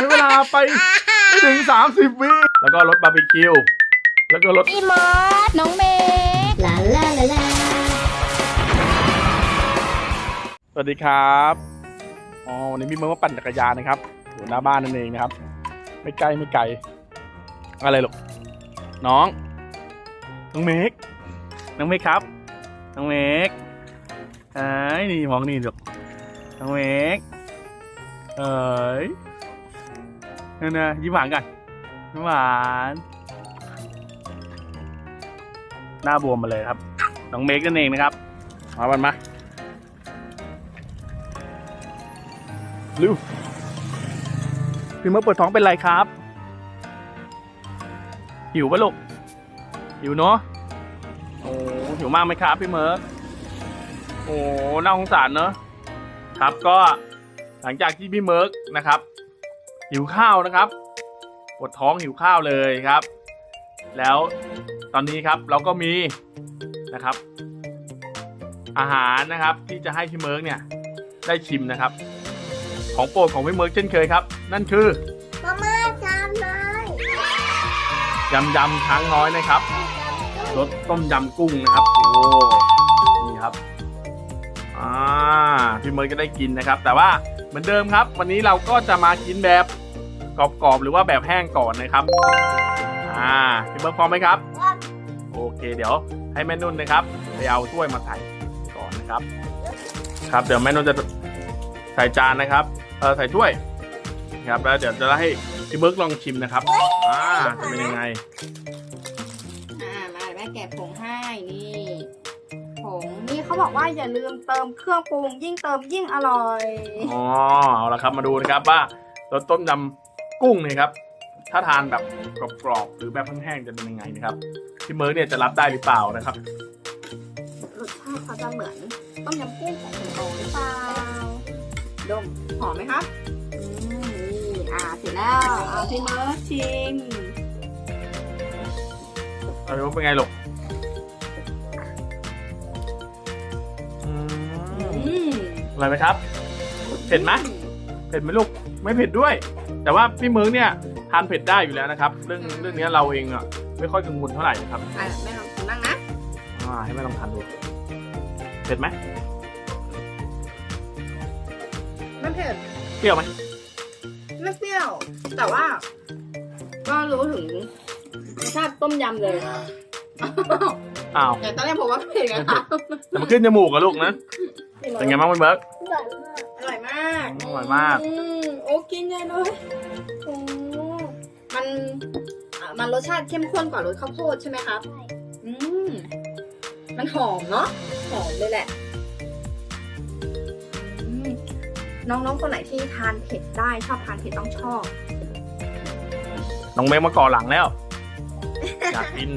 ช้เวลาไปไม่ถึง 30 วิ แล้วก็รถบาร์บีคิว แล้วก็รถพี่มอสน้องเมย์ลาลาลาลาสวัสดีครับ อ๋อ วันนี้มีเมื่อมาปั่นจักรยานนะครับ อยู่หน้าบ้านนั่นเองนะครับ ไม่ไกลไม่ไกล อะไรหรอกน้อง น้องเมก น้องเมกครับ น้องเมกไอ้ยนี่มองนี่ลูกน้องเมก เอ้ย นั่นนะยิ้มหวานกันยิ้มหวาน หน้าบวมมาเลยครับ น้องเมกนั่นเองนะครับ มาบันมาลูกพี่เมื่อเปิดท้องเป็นไรครับ หิวปะลูก หิวเนาะ โอ้หิวมากไหมครับพี่เมิร์กโอ้ น่าสงสารเนอะครับก็หลังจากที่พี่เมิร์กนะครับ หิวข้าวนะครับปวดท้องหิวข้าวเลยครับ แล้วตอนนี้ครับเราก็มีนะครับ อาหารนะครับที่จะให้พี่เมิร์กเนี่ยได้ชิมนะครับ ของโปรดของพี่เมิร์กเช่นเคยครับ นั่นคือมาม่าจานเลยยำยำช้างน้อยนะครับรสต้มยำกุ้งนะครับโอ้นี่ครับอ่าพี่เมิร์กก็ได้กินนะครับ แต่ว่า เหมือนเดิมครับ วันนี้เราก็จะมากินแบบกรอบๆหรือว่าแบบแห้งก่อนนะครับ อ่าพี่เมิร์กพร้อมไหมครับ โอเค เดี๋ยวให้แม่นุ่นนะครับไปเอาถ้วยมาใส่ก่อนนะครับ ครับเดี๋ยวแม่นุ่นจะใส่จานนะครับเออใส่ถ้วยนะครับแล้วเดี๋ยวจะให้พี่เบิร์กลองชิมนะครับ อ่าจะเป็นยังไง อ่ามาแม่แกะผงให้นี่ผงนี่ เขาบอกว่าอย่าลืมเติมเครื่องปรุงยิ่งเติมยิ่งอร่อย อ๋อเอาละครับมาดูนะครับว่ารสต้มยำกุ้งเนี่ยครับ ถ้าทานแบบกรอบๆหรือแบบแห้งๆจะเป็นยังไงนะครับพี่เมิร์กเนี่ยจะรับได้หรือเปล่านะครับรสชาติเขาจะเหมือนต้มยำกุ้งของคุณโตหรือเปล่าดมหอมไหมครับอืมนี่อ่าเสร็จแล้วเอาพี่เมิร์ชชิม เอาดูว่าเป็นไงลูกอื มอร่อยไหมครับ เผ็ดไหมเผ็ดไหมลูก ไม่เผ็ดด้วย แต่ว่าพี่เมิร์กเนี่ยทานเผ็ดได้อยู่แล้วนะครับ เรื่องเรื่องนี้เราเองอะไม่ค่อยกังวลเท่าไหร่นะครับอะแม่ลองชิมบ้างนะอ่าให้แม่ลองทานดูเผ็ดไหมไม่เผ็ดเปรี้ยวไหมไม่เปรี้ยว แต่ว่า ก็รู้ถึงรสชาติต้มยำเลยอ้าวแต่ตอนแรกผมว่าเผ็ดไงคะ แต่มันขึ้นจมูกกับลูกนะ เป็นไงบ้างพี่เมิร์กอร่อยมาก อร่อยมาก อืมโอ้กินใหญ่เลยโอ้มันอะมันรสชาติเข้มข้นกว่ารสข้าวโพดใช่ไหมครับ อืม มันหอมเนาะ หอมเลยแหละอืมน้องๆคนไหนที่ทานเผ็ดได้ชอบทานเผ็ดต้องชอบ น้องเมฆมาก่อหลังแล้ว อยากกิน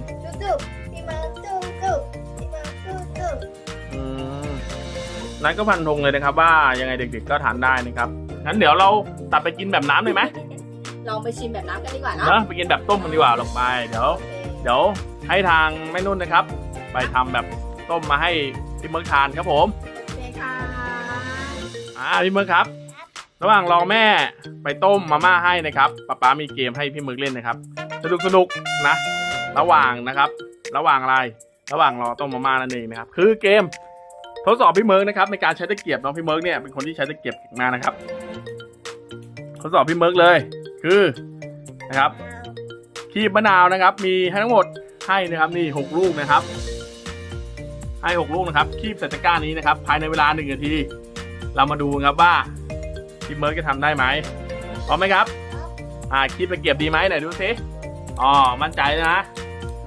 นั้นก็พันธงเลยนะครับ ว่ายังไงเด็กๆก็ทานได้นะครับงั้นเดี๋ยวเราตัดไปกินแบบน้ำเลยไหมลองไปชิมแบบน้ำกันดีกว่าเนาะเนอะไปกินแบบต้มกันดีกว่าลงไปเดี๋ยวโอเคเดี๋ยวให้ทางแม่นุ่นนะครับ ไปทำแบบต้มมาให้พี่เมิร์กทานครับผมโอเคค่ะอ่าพี่เมิร์กครับ ระหว่างรอแม่ไปต้มมาม่าให้นะครับป๊าป๊ามีเกมให้พี่เมิร์กเล่นนะครับ สนุกสนุกๆนะ ระหว่างนะครับ ระหว่างอะไร ระหว่างรอต้มมาม่านั่นเองนะครับ คือเกม ทดสอบพี่เมิร์กนะครับในการใช้ตะเกียบน้องพี่เมิร์กเนี่ยเป็นคนที่ใช้ตะเกียบเก่งมากนะครับ ทดสอบพี่เมิร์กเลยคือนะครับคีบมะนาวนะครับ มีให้ทั้งหมดให้นะครับนี่หกลูกนะครับ ให้หกลูกนะครับคีบใส่ตะกร้านี้นะครับ ภายในเวลาหนึ่งนาที เรามาดูครับว่าพี่เมิร์กจะทำได้ไหมพร้อมไหมครับ อ่าคีบตะเกียบดีไหมไหนดูสิอ๋อมั่นใจนะ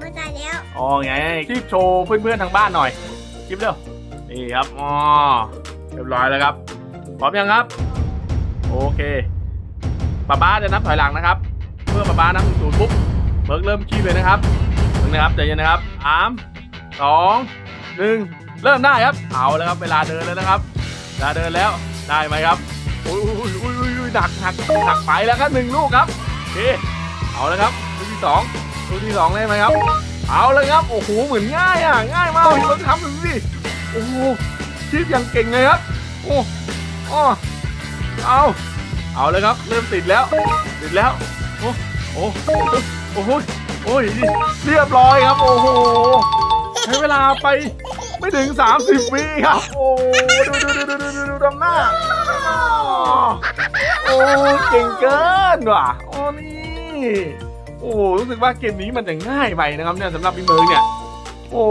มาใจแล้วอ๋อไงคีบโชว์เพื่อนๆทางบ้านหน่อยคีบเร็ว นี่ครับอ๋อเรียบร้อยแล้วครับ พร้อมยังครับ โอเคป้าป้าจะนับถอยหลังนะครับ เมื่อป้าป้านับถึงศูนย์ปุ๊บเบิร์กเริ่มคีบเลยนะครับนึงนะครับใจเย็นนะครับสามสองหนึ่งเริ่มได้ครับ เอาแล้วครับ เวลาเดินแล้วนะครับเวลาเดินแล้วได้ไหมครับอุ้ยอุ้ยอุ้ยอุ้ยอุ้ยหนักหนักหนักไปแล้วครับหนึ่งลูกครับโอเคเอาแล้วครับลูกที่สองลูกที่สองได้ไหมครับ เอาเลยครับโอ้โหเหมือนง่ายอะง่ายมากพี่เบิร์กทำดูสิ โอ้โหชีพอย่างเก่งเลยครับ โอ้อ้เอาเอาเลยครับ เริ่มติดแล้ว ติดแล้ว โอ้โอ้โอ้โหโอ้ยเรียบร้อยครับ โอ้โหใช้เวลาไปไม่ถึง 30วิครับ โอ้ดูดูดูดูดูดูดูดำหน้า โอ้เก่งเกินว่ะโอ้นี่โอ้รู้สึกว่าเกมนี้มันจะง่ายไปนะครับเนี่ยสำหรับพี่เมิร์เนี่ย โอ้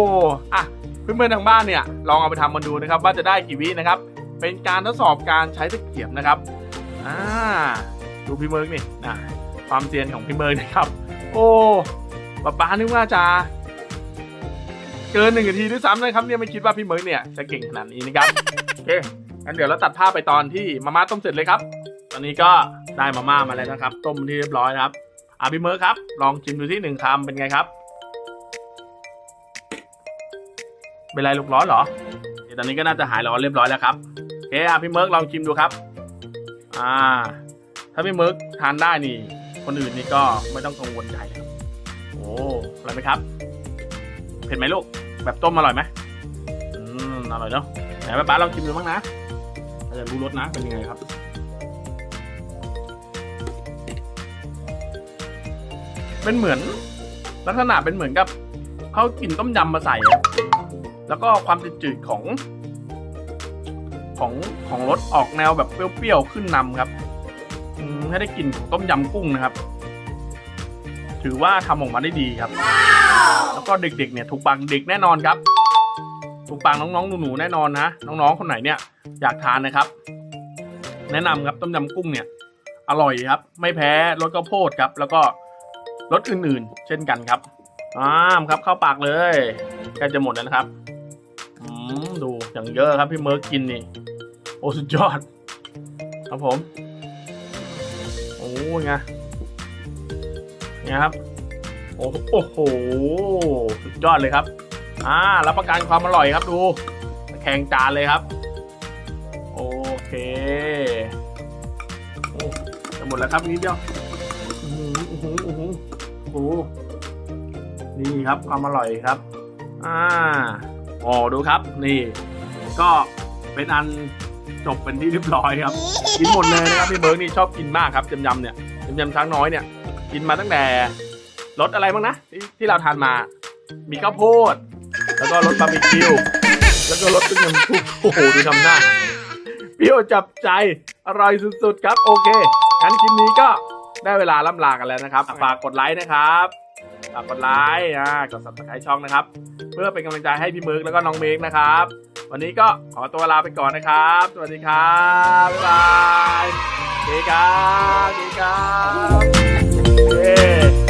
อะ เพื่อนๆทางบ้านเนี่ยลองเอาไปทำมันดูนะครับ ว่าจะได้กี่วินะครับ เป็นการทดสอบการใช้ตะเกียบนะครับอ่าดูพี่เมิร์กนี่นะความเซียนของพี่เมิร์กนะครับ โอ้ป๊าป๊านึกว่าจะเกินหนึ่งนาทีด้วยซ้ำนะครับเนี่ยไม่คิดว่าพี่เมิร์กเนี่ยจะเก่งขนาดนี้นะครับโอเคงั้นเดี๋ยวเราตัดภาพไปตอนที่มาม่าต้มเสร็จเลยครับ ตอนนี้ก็ได้มาม่ามาแล้วนะครับ ต้มที่เรียบร้อยนะครับอะพี่เมิร์กครับ ลองชิมดูที่หนึ่งคำเป็นไงครับ เป็นไรลูกร้อนเหรอเตอนนี้ก็น่าจะหายร้อนเรียบร้อยแล้วครับโอเคอะพี่เมิร์กลองชิมดูครับ อ่า ถ้าพี่เมิร์กทานได้นี่ คนอื่นนี่ก็ไม่ต้องกังวลใจเลยครับโอ้อร่อยไหมครับ เผ็ดไหมลูก แบบต้มอร่อยไหมอืมอร่อยเนาะไหนป้าป๊าลองชิมดูบ้างนะเราจะรู้รสนะเป็นยังไงครับเป็นเหมือนลักษณะเป็นเหมือนกับเขากินต้มยำมาใส่อะ แล้วก็ความจืดๆของ ของของรสออกแนวแบบเปรี้ยวๆขึ้นนำครับให้ได้กลิ่นของต้มยำกุ้งนะครับ ถือว่าทำออกมาได้ดีครับ แล้วก็เด็กๆเนี่ยถูกปากเด็กแน่นอนครับ ถูกปากน้องๆหนูๆแน่นอนนะน้องๆคนไหนเนี่ยอยากทานนะครับ แนะนำครับต้มยำกุ้งเนี่ย อร่อยครับ ไม่แพ้รสข้าวโพดครับ แล้วก็รสอื่นๆ เช่นกันครับอ้ามครับเข้าปากเลยใกล้จะหมดแล้วนะครับ ดูอย่างเยอะครับพี่เมิร์กกินนี่ โอ้สุดยอด ครับผม โอ้ยไงไงครับโอ้โหสุดยอดเลยครับ อ่ารับประกันความอร่อยครับดูแข่งจานเลยครับ โอเคโอ้จะหมดแล้วครับนิดเดียวอื้อหืออื้อหืออื้อหือโอ้โหนี่ครับความอร่อยครับ อ่า โอ้ดูครับนี่ ก็เป็นอันจบเป็นที่เรียบร้อยครับ กินหมดเลยนะครับพี่เบิร์กนี่ชอบกินมากครับยำๆเนี่ยยำๆช้างน้อยเนี่ย กินมาตั้งแต่รสอะไรบ้างนะที่ที่เราทานมา มีข้าวโพด แล้วก็รสบาร์บีคิวแล้วก็รสต้มยำกุ้งโอ้โหดูทำหน้าเปรี้ยวจับใจอร่อยสุดๆครับ โอเคงั้นคลิปนี้ก็ได้เวลาล่ำลากันแล้วนะครับฝากกดไลค์นะครับ ฝากกดไลค์นะกดซับสไครต์ช่องนะครับ เพื่อเป็นกำลังใจให้พี่มึกแล้วก็น้องเมกนะครับ วันนี้ก็ขอตัวลาไปก่อนนะครับ สวัสดีครับบ๊ายบายดีครับดีครับ